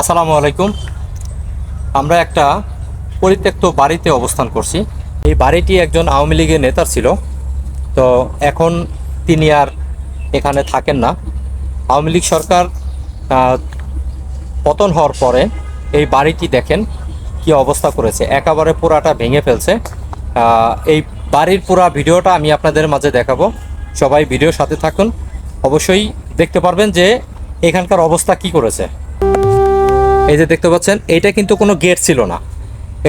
আসসালামু আলাইকুম। আমরা একটা পরিত্যক্ত বাড়িতে অবস্থান করছি। এই বাড়িটি একজন আওয়ামী লীগের নেতার ছিল। তো এখন তিনি আর এখানে থাকেন না। আওয়ামী লীগ সরকার পতন হওয়ার পরে এই বাড়িটি দেখেন কি অবস্থা করেছে। একেবারে পুরাটা ভেঙে ফেলছে। এই বাড়ির পুরা ভিডিওটা আমি আপনাদের মাঝে দেখাবো। সবাই ভিডিওর সাথে থাকুন। অবশ্যই দেখতে পারবেন যে এখানকার অবস্থা কি করেছে। এই যে দেখতে পাচ্ছেন, এটা কিন্তু কোনো গেট ছিল না।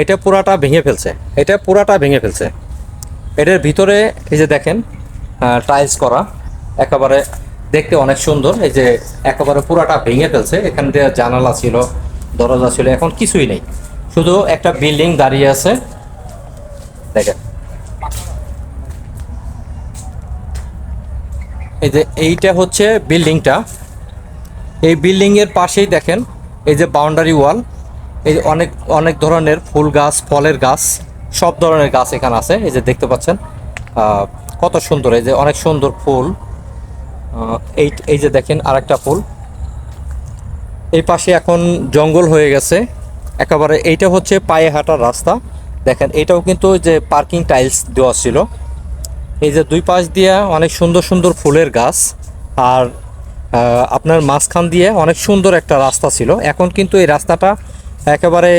এটা পুরাটা ভেঙে ফেলছে। এটা পুরাটা ভেঙে ফেলছে। এটার ভিতরে এই যে দেখেন টাইলস করা, একেবারে দেখতে অনেক সুন্দর। এই যে একেবারে পুরাটা ভেঙে ফেলছে। এখান দিয়ে জানালা ছিল, দরজা ছিল, এখন কিছুই নেই। শুধু একটা বিল্ডিং দাঁড়িয়ে আছে। দেখেন। এই যে এইটা হচ্ছে বিল্ডিংটা এই বিল্ডিংয়ের পাশেই দেখেন এই যে বাউন্ডারি ওয়াল এই যে অনেক অনেক ধরনের ফুল গাছ, ফলের গাছ, সব ধরনের গাছ এখানে আছে। এই যে দেখতে পাচ্ছেন কত সুন্দর। এই যে অনেক সুন্দর ফুল এই এই যে দেখেন আরেকটা ফুল। এই পাশে এখন জঙ্গল হয়ে গেছে। একেবারে এইটা হচ্ছে পায়ে হাঁটার রাস্তা। দেখেন, এটাও কিন্তু যে পার্কিং টাইলস দেওয়া ছিল। এই যে দুই পাশ দিয়ে অনেক সুন্দর সুন্দর ফুলের গাছ। আর আপনার মাঝখান দিয়ে অনেক সুন্দর একটা রাস্তা ছিল। এখন কিন্তু এই রাস্তাটা একেবারে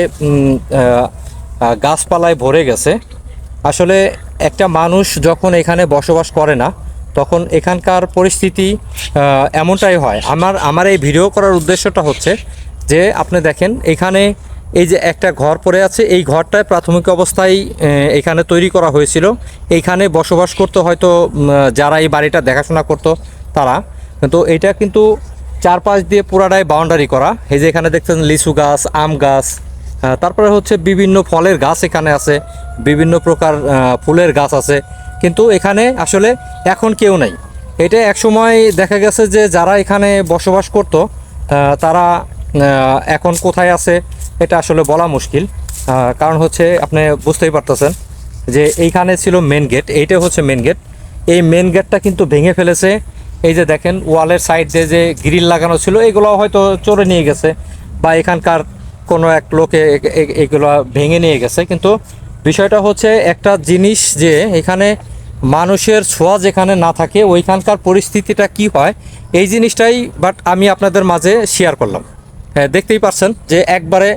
গাছপালায় ভরে গেছে। আসলে একটা মানুষ যখন এখানে বসবাস করে না, তখন এখানকার পরিস্থিতি এমনটাই হয়। আমার আমার এই ভিডিও করার উদ্দেশ্যটা হচ্ছে যে, আপনি দেখেন, এখানে এই যে একটা ঘর পড়ে আছে, এই ঘরটায় প্রাথমিক অবস্থায় এখানে তৈরি করা হয়েছিল। এইখানে বসবাস করতে হয়তো যারা এই বাড়িটা দেখাশোনা করতো, তারা। কিন্তু এটা কিন্তু চারপাশ দিয়ে পুরাটাই বাউন্ডারি করা। এই যে এখানে দেখছেন লিচু গাছ, আম গাছ তারপরে হচ্ছে বিভিন্ন ফলের গাছ এখানে আছে, বিভিন্ন প্রকার ফুলের গাছ আছে। কিন্তু এখানে আসলে এখন কেউ নেই। এটা একসময় দেখা গেছে যে যারা এখানে বসবাস করতো তারা এখন কোথায় আছে এটা আসলে বলা মুশকিল। কারণ হচ্ছে আপনি বুঝতেই পারতেছেন যে এইখানে ছিল মেন গেট এইটা হচ্ছে মেন গেট এই মেন গেটটা কিন্তু ভেঙে ফেলেছে এই যে দেখেন, ওয়ালের সাইড দিয়ে যে গ্রিল লাগানো ছিল এগুলো হয়তো চড়ে নিয়ে গেছে বা এখানকার কোনো এক লোকে এগুলো ভেঙে নিয়ে গেছে। কিন্তু বিষয়টা হচ্ছে একটা জিনিস যে এখানে মানুষের ছোঁয়া যেখানে না থাকে, ওইখানকার পরিস্থিতিটা কি হয়, এই জিনিসটাই বাট আমি আপনাদের মাঝে শেয়ার করলাম। হ্যাঁ দেখতেই পারছেন যে একবারে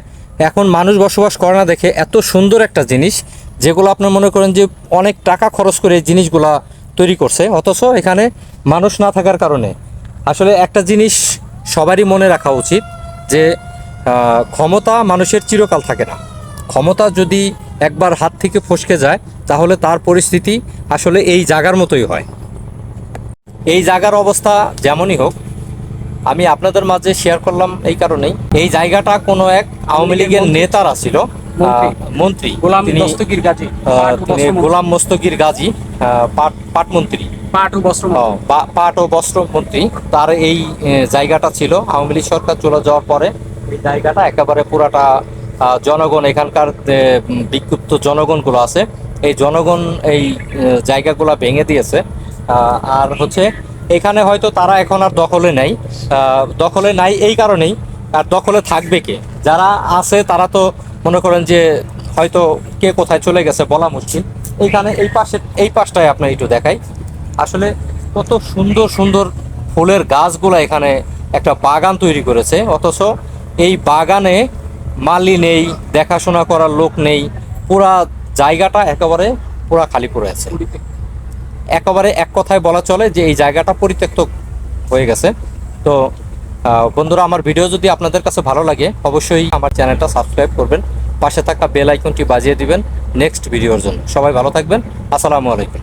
এখন মানুষ বসবাস করে না দেখে এত সুন্দর একটা জিনিস, যেগুলো আপনার মনে করেন যে অনেক টাকা খরচ করে জিনিসগুলা তৈরি করছে, অথচ এখানে মানুষ না থাকার কারণে। আসলে একটা জিনিস সবারই মনে রাখা উচিত যে ক্ষমতা মানুষের চিরকাল থাকে না। ক্ষমতা যদি একবার হাত থেকে ফসকে যায়, তাহলে তার পরিস্থিতি আসলে এই জায়গার মতোই হয়। এই জায়গার অবস্থা যেমনই হোক, আমি আপনাদের মাঝে শেয়ার করলাম এই কারণেই। এই জায়গাটা কোনো এক আওয়ামী লীগের নেতারা ছিল মন্ত্রী। মন্ত্রী। গোলাম দস্তগীর গাজী তিনি গোলাম মোস্তগির গাজী আহ, পাট পাটমন্ত্রী পাট ও বস্ত্র পাট ও বস্ত্র মন্ত্রী। তার এই জায়গাটা ছিল। আওয়ামী লীগ সরকার চলে যাওয়ার পরে এই জায়গাটা একেবারে পুরাটা জনগণ এখানকার বিক্ষুব্ধ জনগণগুলো আছে। এই জনগণ এই জায়গাগুলো ভেঙে দিয়েছে। আহ, আর হচ্ছে এখানে হয়তো তারা এখন আর দখলে নেই। আহ, দখলে নাই এই কারণেই। আর দখলে থাকবে কে? যারা আছে তারা তো মনে করেন যে হয়তো কে কোথায় চলে গেছে বলা মুশকিল। এইখানে এই পাশে এই পাশটায় আপনার একটু দেখাই। আসলে কত সুন্দর সুন্দর ফুলের গাছগুলো এখানে একটা বাগান তৈরি করেছে। অথচ এই বাগানে মালি নেই, দেখাশোনা করার লোক নেই, পুরা জায়গাটা একেবারে পুরা খালি পড়ে আছে। একেবারে এক কথায় বলা চলে যে এই জায়গাটা পরিত্যক্ত হয়ে গেছে। তো বন্ধুরা, আমার ভিডিও যদি আপনাদের কাছে ভালো লাগে, অবশ্যই আমার চ্যানেলটা সাবস্ক্রাইব করবেন। পাশে থাকা বেল আইকনটি বাজিয়ে দিবেন নেক্সট ভিডিওর জন্য। সবাই ভালো থাকবেন। আসসালামু আলাইকুম।